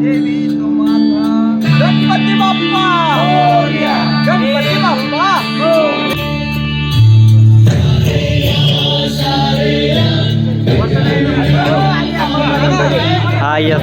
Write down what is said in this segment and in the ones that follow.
देवी तो माता गणपती बाप्पा गणपती बाप्पा हा येस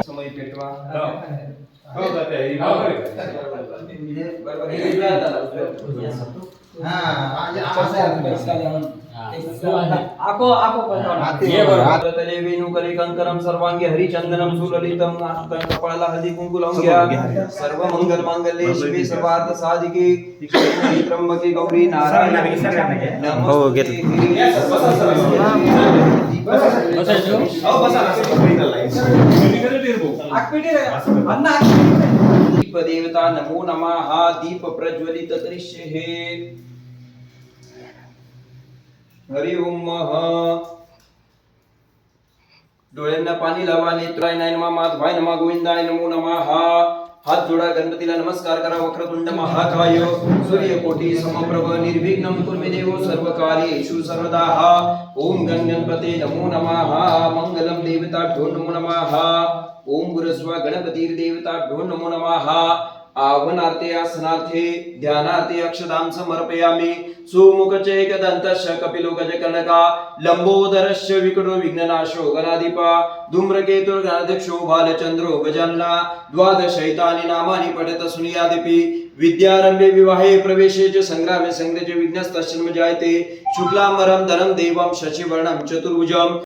समय पेटवा तले वेणुकले कंकरम सर्वांगी हरिचंदनम सुललितम नाशुतं कपाळाला हळदी कुंकू लावून घ्या सर्व मंगल मांगल्ये शिवे सर्वार्थ साधिके शरण्ये त्र्यंबके गौरी नारायणी हो, દીપ દેવતા નમો નમઃ દીપ પ્રજ્વલિત દૃશ્ય હે હરિ ઓમ મહ ડોળેના પાણી લાવવા નેત્રાય નાય નમઃ માધવાય નમઃ ગોવિંદાય નમો નમઃ. हात जोडा गणपतीला नमस्कार करा वक्रतुंड महाकाय सूर्यकोटी समप्रभ निर्विघ्नं कुर्मे देवो सर्वकार्येषु सर्वदा ओम गण गणपते नमो नमः मंगलम देवताभ्यो नमो नमः ओम गुरुस्व गणपतीर्देवताभ्यो नमो नमः आवनार्थे आसनार्थे ध्यानार्थे अक्षदाम समर्पयामि। सुमुखचैकदन्तश्च कपिलो गजकनका लंबोदरश्च विकटो विघ्ननाशो गणाधिपा धूम्रकेतुर्गणाध्यक्षो बालचन्द्रो गजानना द्वादशैतानि नामानि पठत सुनियादिपि। विद्यारम्भे विवाहे प्रवेशे च सङ्ग्रामे सङ्ग्रजे विघ्नस्तश्चन्म जायते शुक्लाम्बरं धनं देवं शशिवर्णं चतुर्भुजं